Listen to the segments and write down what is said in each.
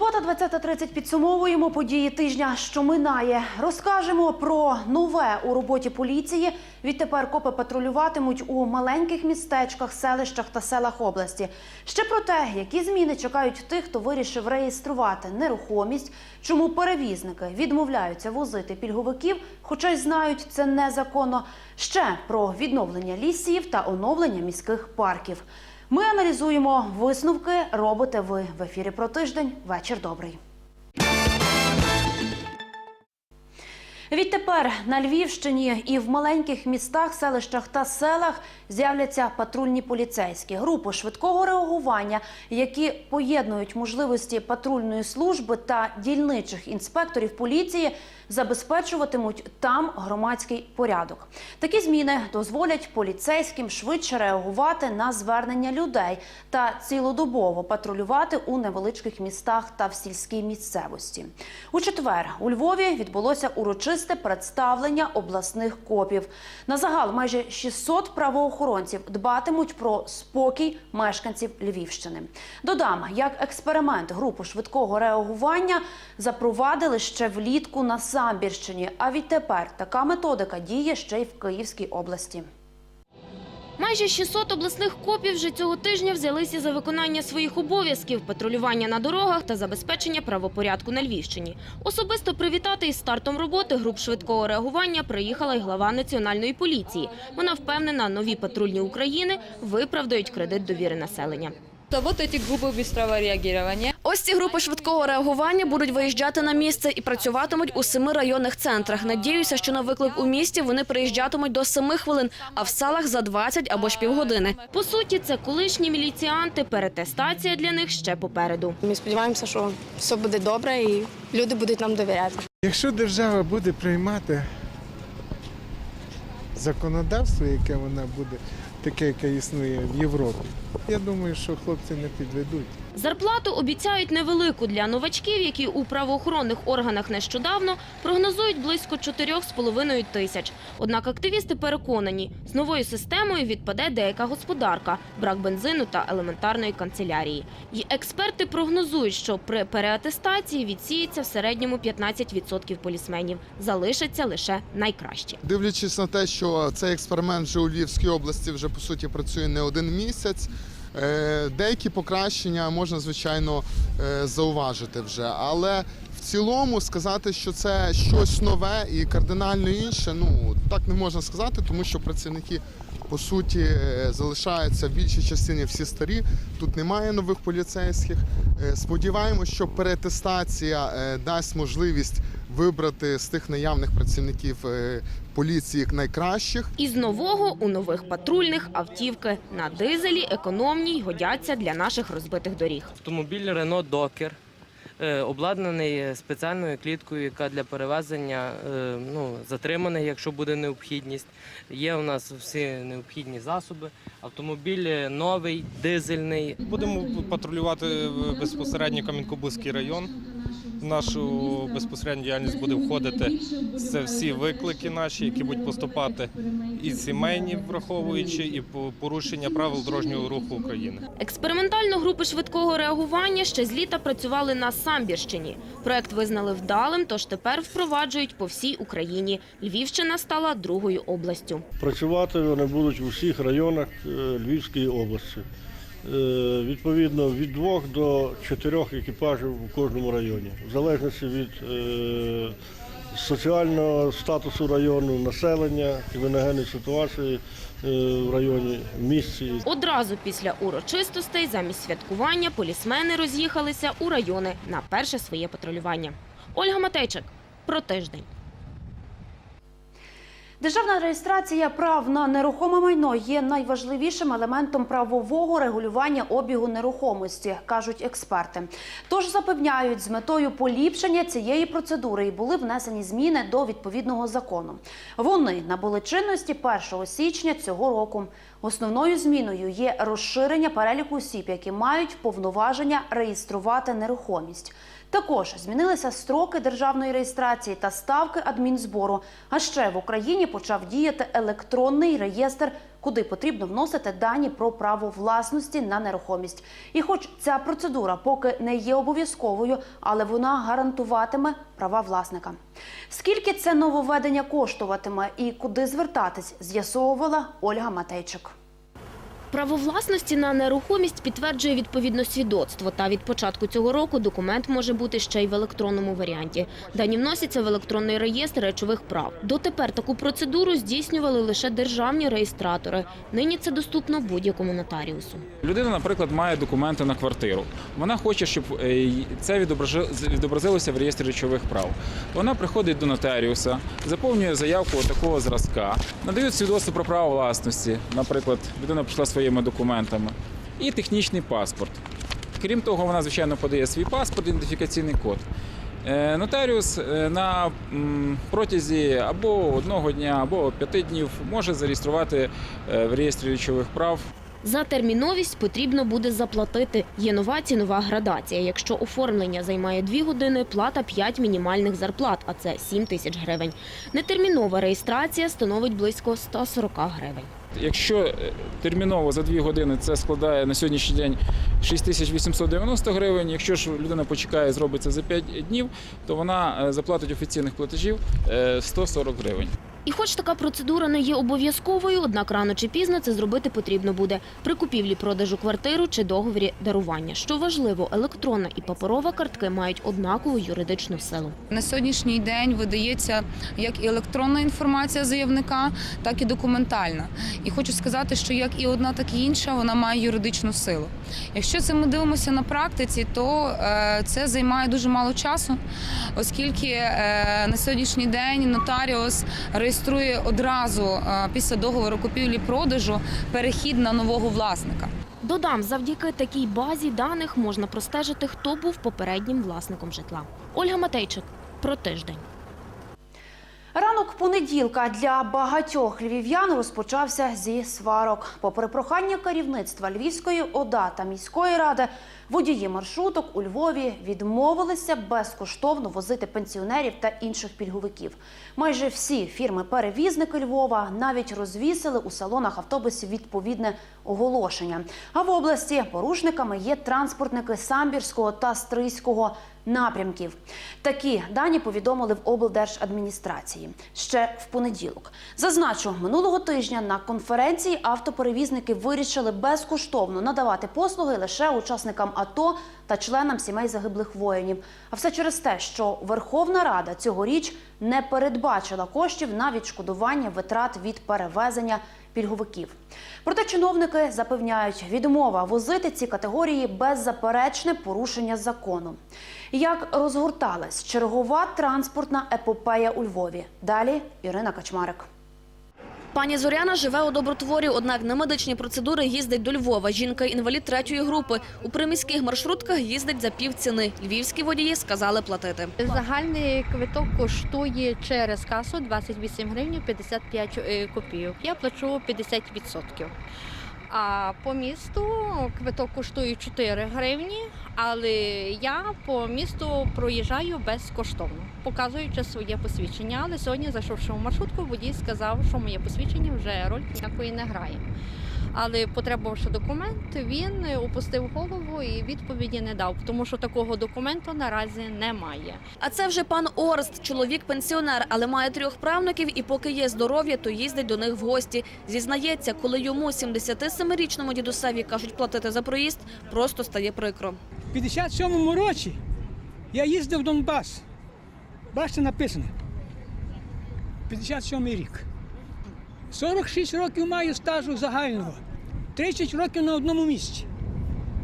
Субота, 20.30 підсумовуємо події тижня, що минає. Розкажемо про нове у роботі поліції. Відтепер копи патрулюватимуть у маленьких містечках, селищах та селах області. Ще про те, які зміни чекають тих, хто вирішив реєструвати нерухомість, чому перевізники відмовляються возити пільговиків, хоча й знають це незаконно. Ще про відновлення лісів та оновлення міських парків. Ми аналізуємо висновки. Робите ви в ефірі про тиждень. Вечір добрий. Відтепер на Львівщині і в маленьких містах, селищах та селах з'являться патрульні поліцейські групи швидкого реагування, які поєднують можливості патрульної служби та дільничих інспекторів поліції, забезпечуватимуть там громадський порядок. Такі зміни дозволять поліцейським швидше реагувати на звернення людей та цілодобово патрулювати у невеличких містах та в сільській місцевості. У четвер у Львові відбулося урочисте представлення обласних копів. На загал майже 600 правоохоронців дбатимуть про спокій мешканців Львівщини. Додам, як експеримент групу швидкого реагування запровадили ще влітку на Самбірщині. А відтепер така методика діє ще й в Київській області. Майже 600 обласних копів вже цього тижня взялися за виконання своїх обов'язків, патрулювання на дорогах та забезпечення правопорядку на Львівщині. Особисто привітати із стартом роботи груп швидкого реагування приїхала й глава національної поліції. Вона впевнена, нові патрульні України виправдають кредит довіри населення Вот эти группы быстрого реагирования. Ось ці групи швидкого реагування будуть виїжджати на місце і працюватимуть у семи районних центрах. Надіюся, що на виклик у місті вони приїжджатимуть до семи хвилин, а в селах за 20 або ж півгодини. По суті, це колишні міліціанти. Перетестація для них ще попереду. Ми сподіваємося, що все буде добре і люди будуть нам довіряти. Якщо держава буде приймати законодавство, яке вона буде, таке, яке існує в Європі, я думаю, що хлопці не підведуть. Зарплату обіцяють невелику для новачків, які у правоохоронних органах нещодавно прогнозують близько 4,5 тисяч. Однак активісти переконані, з новою системою відпаде деяка господарка, брак бензину та елементарної канцелярії. І експерти прогнозують, що при переатестації відсіється в середньому 15% полісменів. Залишаться лише найкращі. Дивлячись на те, що цей експеримент вже у Львівській області вже по суті працює не один місяць. Е, Деякі покращення можна звичайно е, зауважити вже, але в цілому сказати, що це щось нове і кардинально інше, ну так не можна сказати, тому що працівники по суті е, залишаються в більшій частині всі старі. Тут немає нових поліцейських. Сподіваємось, що перетестація дасть можливість вибрати з тих наявних працівників е, поліції найкращих. Із нового у нових патрульних автівки на дизелі економні й годяться для наших розбитих доріг. Автомобіль Renault Docker, е, обладнаний спеціальною кліткою, яка для перевезення е, ну, затриманих, якщо буде необхідність. Є у нас всі необхідні засоби. Автомобіль е, новий, дизельний. Будемо патрулювати безпосередньо Кам'янкобузький район. В нашу безпосередню діяльність буде входити це всі виклики наші, які будуть поступати, і сімейні, враховуючи, і по- порушення правил дорожнього руху України. Експериментально групи швидкого реагування ще з літа працювали на Самбірщині. Проект визнали вдалим, тож тепер впроваджують по всій Україні. Львівщина стала другою областю. Працювати вони будуть у всіх районах е, Львівської області. Е, Відповідно, від двох до чотирьох екіпажів у кожному районі, в залежності від е, соціального статусу району, населення, криміногенної ситуації е, в районі, в місті. Одразу після урочистостей замість святкування полісмени роз'їхалися у райони на перше своє патрулювання. Ольга Матейчик про тиждень. Державна реєстрація прав на нерухоме майно є найважливішим елементом правового регулювання обігу нерухомості, кажуть експерти. Тож запевняють, з метою поліпшення цієї процедури і були внесені зміни до відповідного закону. Вони набули чинності 1 січня цього року. Основною зміною є розширення переліку осіб, які мають повноваження реєструвати нерухомість. Також змінилися строки державної реєстрації та ставки адмінзбору. А ще в Україні почав діяти електронний реєстр, куди потрібно вносити дані про право власності на нерухомість. І хоч ця процедура поки не є обов'язковою, але вона гарантуватиме права власника. Скільки це нововведення коштуватиме і куди звертатись, з'ясовувала Ольга Матейчик. Право власності на нерухомість підтверджує відповідно свідоцтво. Та від початку цього року документ може бути ще й в електронному варіанті. Дані вносяться в електронний реєстр речових прав. Дотепер таку процедуру здійснювали лише державні реєстратори. Нині це доступно будь-якому нотаріусу. Людина, наприклад, має документи на квартиру. Вона хоче, щоб е, це відобразилося в реєстрі речових прав. Вона приходить до нотаріуса, заповнює заявку такого зразка, надають свідоцтво про право власності. Наприклад, людина прийшла своїми документами, і технічний паспорт. Крім того, вона звичайно подає свій паспорт, ідентифікаційний код. Е, Нотаріус е, на протязі або одного дня, або п'яти днів може зареєструвати е, в реєстрі речових прав За терміновість потрібно буде заплатити. Є нова цінова градація. Якщо оформлення займає 2 години, плата 5 мінімальних зарплат, а це 7 тисяч гривень. Нетермінова реєстрація становить близько 140 гривень. Якщо е, терміново за 2 години це складає на сьогоднішній день 6890 гривень. Якщо ж людина почекає і зробить за 5 днів, то вона е, заплатить офіційних платежів е, 140 гривень. І хоч така процедура не є обов'язковою, однак рано чи пізно це зробити потрібно буде при купівлі продажу квартиру чи договорі дарування. Що важливо, електронна і паперова картки мають однакову юридичну силу. На сьогоднішній день видається як і електронна інформація заявника, так і документальна. І хочу сказати, що як і одна, так і інша, вона має юридичну силу. Якщо це ми дивимося на практиці, то е, це займає дуже мало часу, оскільки е, на сьогоднішній день нотаріус реєструє одразу е, після договору купівлі-продажу перехід на нового власника. Додам, завдяки такій базі даних можна простежити, хто був попереднім власником житла. Ольга Матейчик про тиждень. Ранок понеділка для багатьох львів'ян розпочався зі сварок. Попри прохання керівництва Львівської ОДА та міської ради, водії маршруток у Львові відмовилися безкоштовно возити пенсіонерів та інших пільговиків. Майже всі фірми-перевізники Львова навіть розвісили у салонах автобусів відповідне оголошення. А в області порушниками є транспортники Самбірського та Стрийського напрямків. Такі дані повідомили в облдержадміністрації ще в понеділок. Зазначу, минулого тижня на конференції автоперевізники вирішили безкоштовно надавати послуги лише учасникам АТО та членам сімей загиблих воїнів. А все через те, що Верховна Рада цьогоріч не передбачила коштів на відшкодування витрат від перевезення пільговиків. Проте чиновники запевняють, відмова возити ці категорії беззаперечне порушення закону. Як розгорталась чергова транспортна епопея у Львові? Далі Ірина Качмарик. Пані Зоряна живе у Добротворі, однак на медичні процедури їздить до Львова. Жінка інвалід третьої групи. У приміських маршрутках їздить за пів ціни. Львівські водії сказали платити. Загальний квиток коштує через касу 28 гривень 55 е, копійок. Я плачу 50%. А по місту квиток коштує 4 гривні, але я по місту проїжджаю безкоштовно, показуючи своє посвідчення. Але сьогодні, зайшовши в маршрутку, водій сказав, що моє посвідчення вже роль ніякої не грає. Але потребувавши документ, він опустив голову і відповіді не дав, тому що такого документу наразі немає. А це вже пан Орст, чоловік пенсіонер, але має трьох правнуків і поки є здоров'я, то їздить до них в гості. Зізнається, коли йому 77-річному дідусеві кажуть платити за проїзд, просто стає прикро. У 57-му році я їздив в Донбас. Бачите, написано. 57 рік. 46 років маю стажу загального. 30 років на одному місці.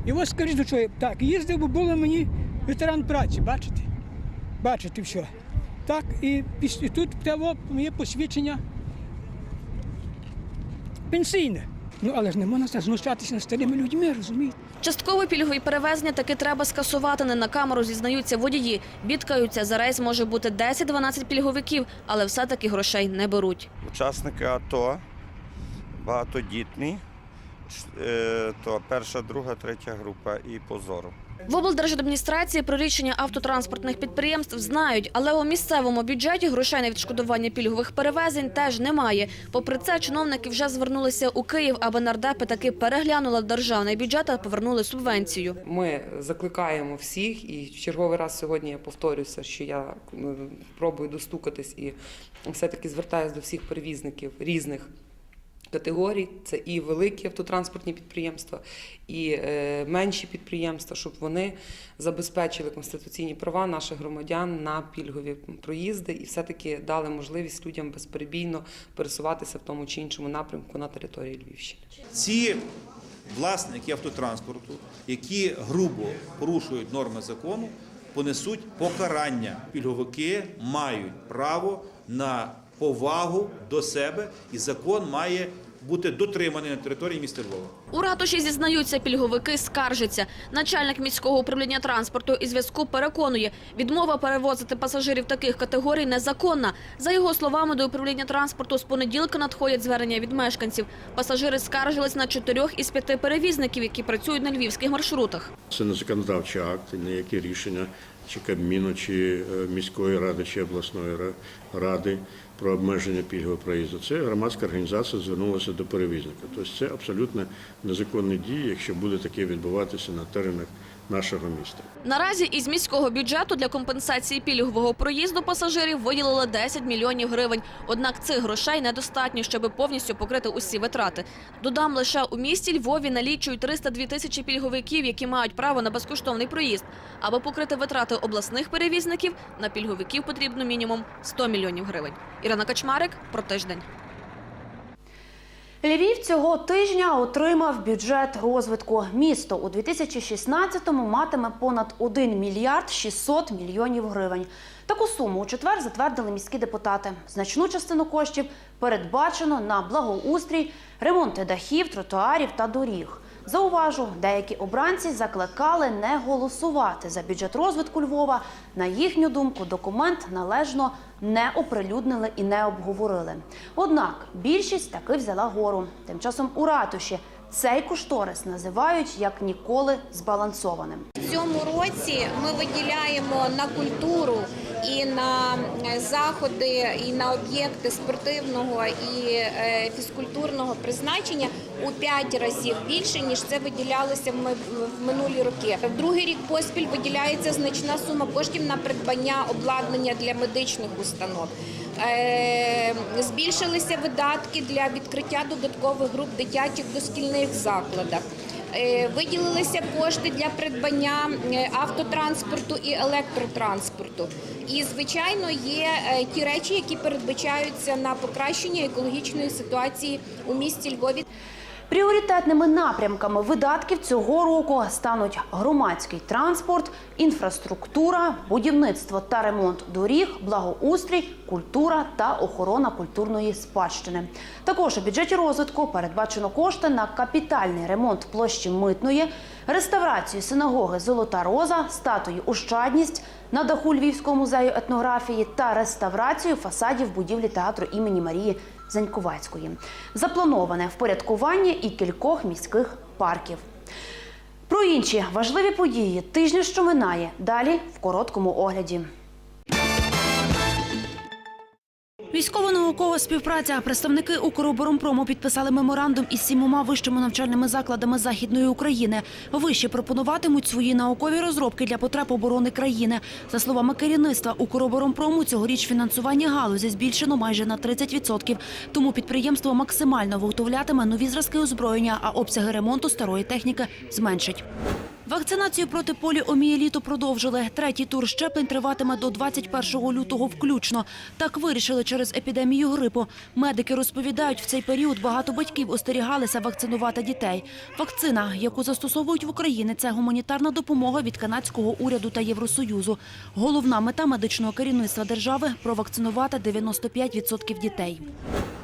І ось скажіть, до я так, їздив, бо було мені ветеран праці, бачите? Бачите все. Так, і після тут моє посвідчення пенсійне. Ну, але ж не можна знущатися над старими людьми, розумієте? Часткове пільгові перевезення таки треба скасувати. Не на камеру зізнаються водії. Бідкаються, за рейс може бути 10-12 пільговиків, але все-таки грошей не беруть. Учасники АТО, багатодітні, е, то перша, друга, третя група і позору. В облдержадміністрації про рішення автотранспортних підприємств знають, але у місцевому бюджеті грошей на відшкодування пільгових перевезень теж немає. Попри це, чиновники вже звернулися у Київ, аби нардепи таки переглянули державний бюджет та повернули субвенцію. Ми закликаємо всіх, і в черговий раз сьогодні я повторюся, що я ну, пробую достукатись і все-таки звертаюся до всіх перевізників різних. Категорій це і великі автотранспортні підприємства, і е, менші підприємства, щоб вони забезпечили конституційні права наших громадян на пільгові проїзди і все-таки дали можливість людям безперебійно пересуватися в тому чи іншому напрямку на території Львівщини. Ці власники автотранспорту, які грубо порушують норми закону, понесуть покарання. Пільговики мають право на повагу до себе, і закон має бути дотриманий на території міста Львова. У ратуші зізнаються, пільговики скаржаться. Начальник міського управління транспорту і зв'язку переконує, відмова перевозити пасажирів таких категорій незаконна. За його словами, до управління транспорту з понеділка надходять звернення від мешканців. Пасажири скаржились на чотирьох із п'яти перевізників, які працюють на львівських маршрутах. Це не законодавчий акт, не які рішення чи Кабміну, чи е, міської ради, чи обласної ра- ради про обмеження пільгового проїзду. Це громадська організація звернулася до перевізника. Тобто це абсолютно незаконні дії, якщо буде таке відбуватися на теренах нашого міста. Наразі із міського бюджету для компенсації пільгового проїзду пасажирів виділили 10 мільйонів гривень. Однак цих грошей недостатньо, щоб повністю покрити усі витрати. Додам, лише у місті Львові налічують 302 тисячі пільговиків, які мають право на безкоштовний проїзд. Аби покрити витрати обласних перевізників, на пільговиків потрібно мінімум 100 мільйонів гривень. Ірина Качмарик про тиждень. Львів цього тижня отримав бюджет розвитку. Місто у 2016-му матиме понад 1 мільярд 600 мільйонів гривень. Таку суму у четвер затвердили міські депутати. Значну частину коштів передбачено на благоустрій, ремонти дахів, тротуарів та доріг. Зауважу, деякі обранці закликали не голосувати за бюджет розвитку Львова. На їхню думку, документ належно не оприлюднили і не обговорили. Однак більшість таки взяла гору. Тим часом у ратуші цей кошторис називають як ніколи збалансованим. В цьому році ми виділяємо на культуру і на е, заходи, і на об'єкти спортивного і е, фізкультурного призначення у 5 разів більше ніж це виділялося в минулі роки. В другий рік поспіль виділяється значна сума коштів на придбання обладнання для медичних установ. Е, Збільшилися видатки для відкриття додаткових груп дитячих дошкільних закладах. Е, Виділилися кошти для придбання е, автотранспорту і електротранспорту. І, звичайно, є е, ті речі, які передбачаються на покращення екологічної ситуації у місті Львові. Пріоритетними напрямками видатків цього року стануть громадський транспорт, інфраструктура, будівництво та ремонт доріг, благоустрій, культура та охорона культурної спадщини. Також у бюджеті розвитку передбачено кошти на капітальний ремонт площі митної, реставрацію синагоги Золота Роза, статуї Ощадність на даху Львівського музею етнографії та реставрацію фасадів будівлі театру імені Марії Заньковецької. Заплановане впорядкування і кількох міських парків. Про інші важливі події тижня, що минає, далі в короткому огляді. Військово-наукова співпраця. Представники Укроборонпрому підписали меморандум із сімома вищими навчальними закладами Західної України. Вищі пропонуватимуть свої наукові розробки для потреб оборони країни. За словами керівництва Укроборонпрому, цьогоріч фінансування галузі збільшено майже на 30%. Тому підприємство максимально виготовлятиме нові зразки озброєння, а обсяги ремонту старої техніки зменшить. Вакцинацію проти поліомієліту продовжили. Третій тур щеплень триватиме до 21 лютого включно. Так вирішили через епідемію грипу. Медики розповідають, в цей період багато батьків остерігалися вакцинувати дітей. Вакцина, яку застосовують в Україні, це гуманітарна допомога від канадського уряду та Євросоюзу. Головна мета медичного керівництва держави – провакцинувати 95% дітей.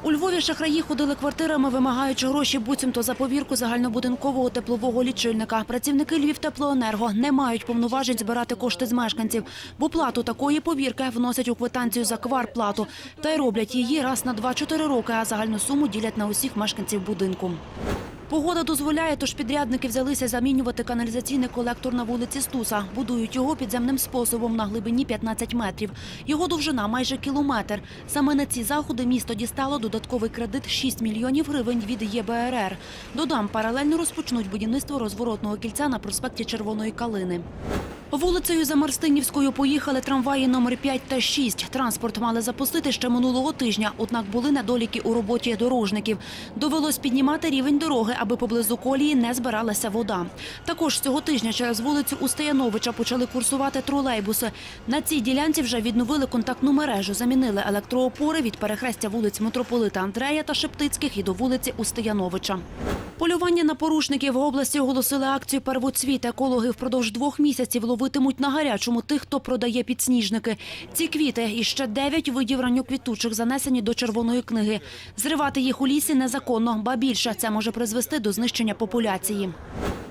У Львові шахраї ходили квартирами, вимагаючи гроші буцімто за повірку загальнобудинкового теплового лічильника. Працівники Львівтеплоенерго не мають повноважень збирати кошти з мешканців, бо плату такої повірки вносять у квитанцію за кварплату. Та й роблять її раз на 2-4 роки, а загальну суму ділять на усіх мешканців будинку. Погода дозволяє, тож підрядники взялися замінювати каналізаційний колектор на вулиці Стуса. Будують його підземним способом на глибині 15 метрів. Його довжина майже кілометр. Саме на ці заходи місто дістало додатковий кредит 6 мільйонів гривень від ЄБРР. Додам, паралельно розпочнуть будівництво розворотного кільця на проспекті Червоної Калини. Вулицею Замарстинівською поїхали трамваї номер 5 та 6. Транспорт мали запустити ще минулого тижня, однак були недоліки у роботі дорожників. Довелось піднімати рівень дороги, аби поблизу колії не збиралася вода. Також цього тижня через вулицю Устаяновича почали курсувати тролейбуси. На цій ділянці вже відновили контактну мережу, замінили електроопори від перехрестя вулиць митрополита Андрея та Шептицьких і до вулиці Устаяновича. Полювання на порушників в області оголосили акцію «Первоцвіт». Екологи впродовж двох місяців ловитимуть на гарячому тих, хто продає підсніжники. Ці квіти і ще дев'ять видів ранньоквітучих занесені до червоної книги. Зривати їх у лісі незаконно, ба більше це може призвести до знищення популяції.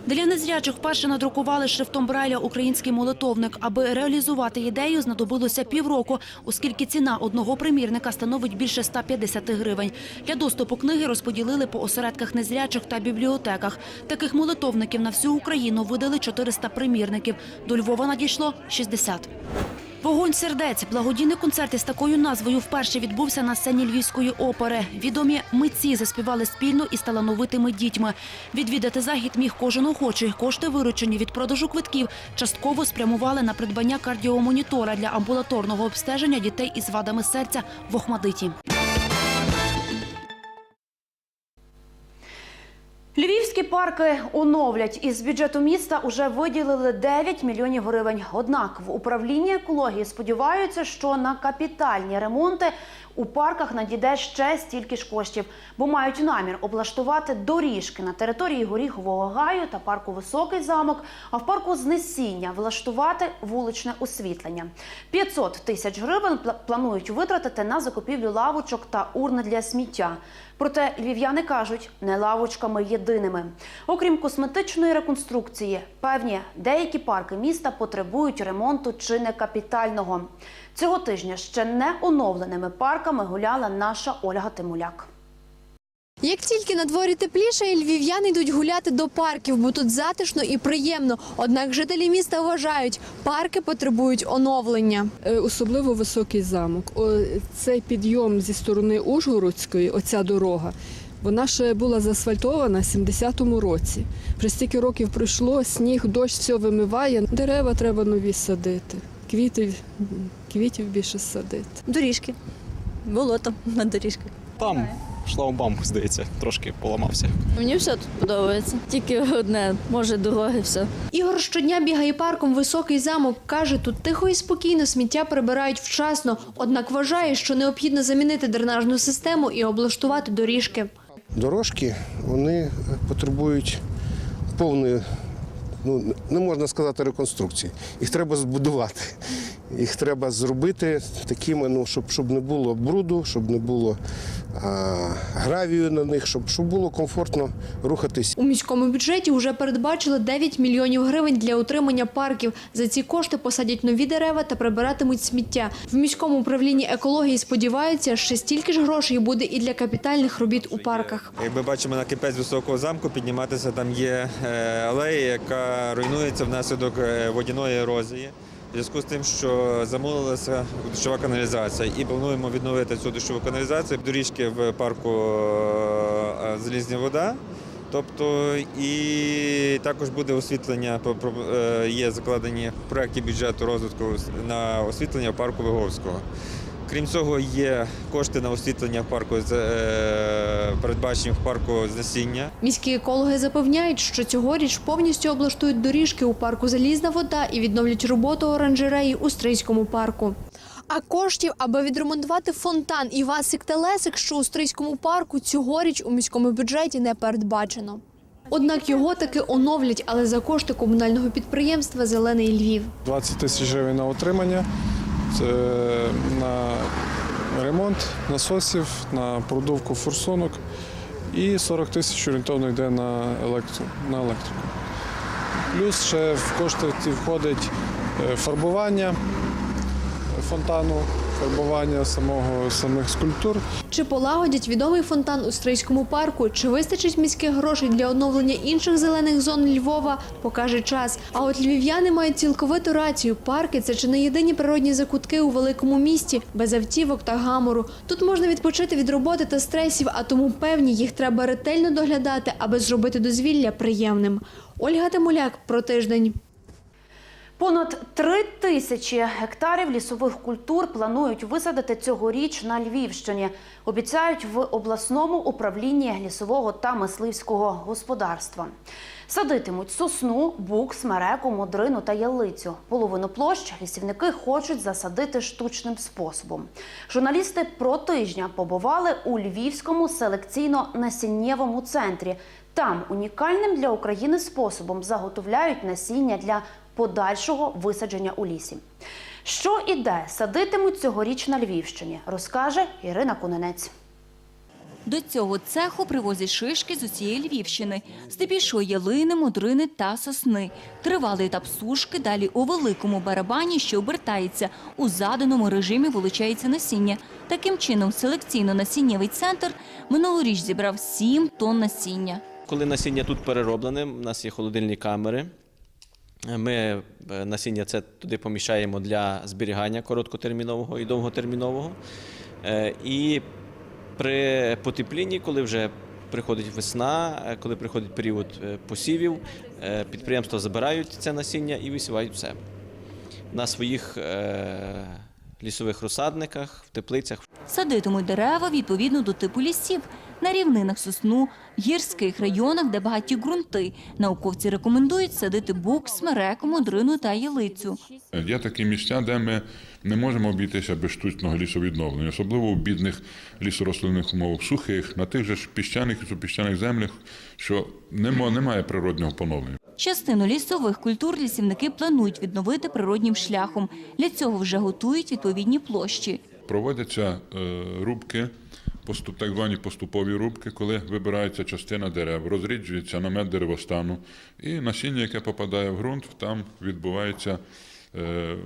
Для незрячих вперше надрукували шрифтом Брайля український молитовник. Аби реалізувати ідею, знадобилося півроку, оскільки ціна одного примірника становить більше 150 гривень. Для доступу книги розподілили по осередках незрячих та бібліотеках. Таких молитовників на всю Україну видали 400 примірників. До Львова надійшло 60. Вогонь сердець. Благодійний концерт із такою назвою вперше відбувся на сцені Львівської опери. Відомі митці заспівали спільно із талановитими дітьми. Відвідати захід міг кожен охочий. Кошти, виручені від продажу квитків, частково спрямували на придбання кардіомонітора для амбулаторного обстеження дітей із вадами серця в Охмадиті. Парки оновлять. Із бюджету міста уже виділили 9 мільйонів гривень. Однак в управлінні екології сподіваються, що на капітальні ремонти у парках надійде ще стільки ж коштів, бо мають намір облаштувати доріжки на території Горіхового гаю та парку Високий замок, а в парку Знесіння влаштувати вуличне освітлення. 500 тисяч гривень планують витратити на закупівлю лавочок та урн для сміття. Проте львів'яни кажуть, не лавочками єдиними. Окрім косметичної реконструкції, певні деякі парки міста потребують ремонту чи не капітального. Цього тижня ще не оновленими парками гуляла наша Ольга Тимуляк. Як тільки на дворі тепліше, і львів'яни йдуть гуляти до парків, бо тут затишно і приємно. Однак жителі міста вважають, парки потребують оновлення. Е, Особливо високий замок. О, Цей підйом зі сторони Ужгородської, оця дорога, вона ще була заасфальтована в 70-му році. Вже стільки років пройшло, сніг, дощ все вимиває. Дерева треба нові садити. Квіти, квітів більше садити. Доріжки. Болото на доріжках. Там шлагбаум, здається, трошки поламався. Мені все тут подобається. Тільки одне, може, дороги, все. Ігор щодня бігає парком високий замок. Каже, тут тихо і спокійно сміття прибирають вчасно. Однак вважає, що необхідно замінити дренажну систему і облаштувати доріжки. Дорожки вони потребують повної, ну не можна сказати реконструкції. Їх треба збудувати. Їх треба зробити такими, ну, щоб, щоб не було бруду, щоб не було а, гравію на них, щоб, щоб було комфортно рухатись. У міському бюджеті вже передбачили 9 мільйонів гривень для утримання парків. За ці кошти посадять нові дерева та прибиратимуть сміття. В міському управлінні екології сподіваються, що стільки ж грошей буде і для капітальних робіт у парках. Як ми бачимо на кипець високого замку, підніматися там є е, алея, яка руйнується внаслідок е, водяної ерозії. Зв'язку з тим, що замовилася дощова каналізація, і плануємо відновити цю дощову каналізацію. Доріжки в парку е, Залізня вода. Тобто і також буде освітлення, е, є закладені в проєкті бюджету розвитку на освітлення парку Виговського. Крім цього, є кошти на освітлення в парку з- е, передбачені в парку з насіння. Міські екологи запевняють, що цьогоріч повністю облаштують доріжки у парку Залізна вода і відновлять роботу оранжереї у Стрийському парку. А коштів, аби відремонтувати фонтан і Васик та Лесик, що у Стрийському парку, цьогоріч у міському бюджеті не передбачено. Однак його таки оновлять, але за кошти комунального підприємства Зелений Львів. 20 тисяч гривень на утримання, це на ремонт насосів, на продувку форсунок і 40 тисяч орієнтовно йде на, електро, на електрику. Плюс ще в кошти входить е, фарбування фонтану, фарбування самого самих скульптур. Чи полагодять відомий фонтан у Стрийському парку, чи вистачить міських грошей для оновлення інших зелених зон Львова, покаже час. А от львів'яни мають цілковиту рацію. Парки це чи не єдині природні закутки у великому місті, без автівок та гамору. Тут можна відпочити від роботи та стресів, а тому певні їх треба ретельно доглядати, аби зробити дозвілля приємним. Ольга Тимуляк про тиждень. Понад три тисячі гектарів лісових культур планують висадити цьогоріч на Львівщині. Обіцяють в обласному управлінні лісового та мисливського господарства. Садитимуть сосну, бук, смереку, модрину та ялицю. Половину площ лісівники хочуть засадити штучним способом. Журналісти про тижня побували у Львівському селекційно-насіннєвому центрі. Там унікальним для України способом заготовляють насіння для подальшого висадження у лісі. Що і де садитимуть цьогоріч на Львівщині, розкаже Ірина Куненець. До цього цеху привозять шишки з усієї Львівщини, здебільшого ялини, модрини та сосни. Тривалий етап сушки, далі у великому барабані, що обертається. У заданому режимі вилучається насіння. Таким чином, селекційно-насіннєвий центр минулоріч зібрав 7 тонн насіння. Коли насіння тут перероблене, у нас є холодильні камери. Ми е, насіння це туди поміщаємо для зберігання короткотермінового і довготермінового. Е, І при потеплінні, коли вже приходить весна, е, коли приходить період посівів, підприємства забирають це насіння і висівають в себе. На своїх лісових розсадниках, в теплицях. Садитимуть дерева відповідно до типу лісів. На рівнинах сосну, гірських районах, де багаті ґрунти. Науковці рекомендують садити бук, смереку, модрину та ялицю. Є такі місця, де ми не можемо обійтися без штучного лісовідновлення, особливо у бідних лісорослинних умовах, сухих, на тих же ж піщаних і супіщаних землях, що нема- немає природнього поновлення. Частину лісових культур лісівники планують відновити природнім шляхом. Для цього вже готують відповідні площі. Проводяться е, рубки, поступ, так звані поступові рубки, коли вибирається частина дерев, розріджується намет деревостану, і насіння, яке попадає в ґрунт, там відбувається е,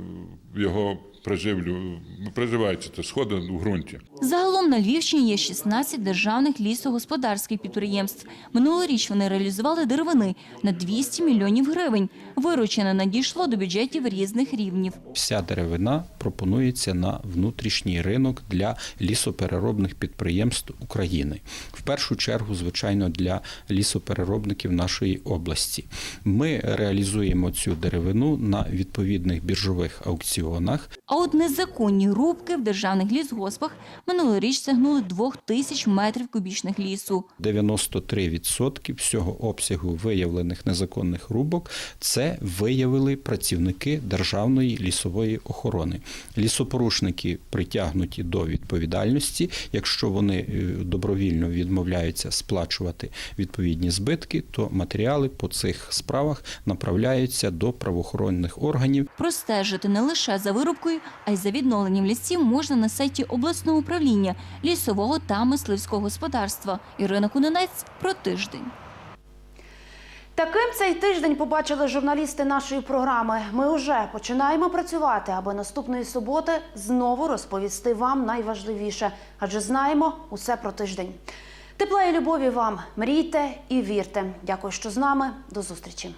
його приживлю, приживається це сходи в ґрунті. Загалом на Львівщині є 16 державних лісогосподарських підприємств. Минулоріч вони реалізували деревини на 200 мільйонів гривень. Виручене надійшло до бюджетів різних рівнів. Вся деревина пропонується на внутрішній ринок для лісопереробних підприємств України. В першу чергу, звичайно, для лісопереробників нашої області. Ми реалізуємо цю деревину на відповідних біржових аукціонах. А от незаконні рубки в державних лісгоспах минулоріч сягнули 2 тисяч метрів кубічних лісу. 93% всього обсягу виявлених незаконних рубок це виявили працівники Державної лісової охорони. Лісопорушники притягнуті до відповідальності, якщо вони е, добровільно відмовляються сплачувати відповідні збитки, то матеріали по цих справах направляються до правоохоронних органів. Простежити не лише за вирубкою, а й за відновленням лісів можна на сайті обласного управління лісового та мисливського господарства. Ірина Кунинець про тиждень. Таким цей тиждень побачили журналісти нашої програми. Ми вже починаємо працювати, аби наступної суботи знову розповісти вам найважливіше, адже знаємо усе про тиждень. Тепла і любові вам, мрійте і вірте. Дякую, що з нами. До зустрічі.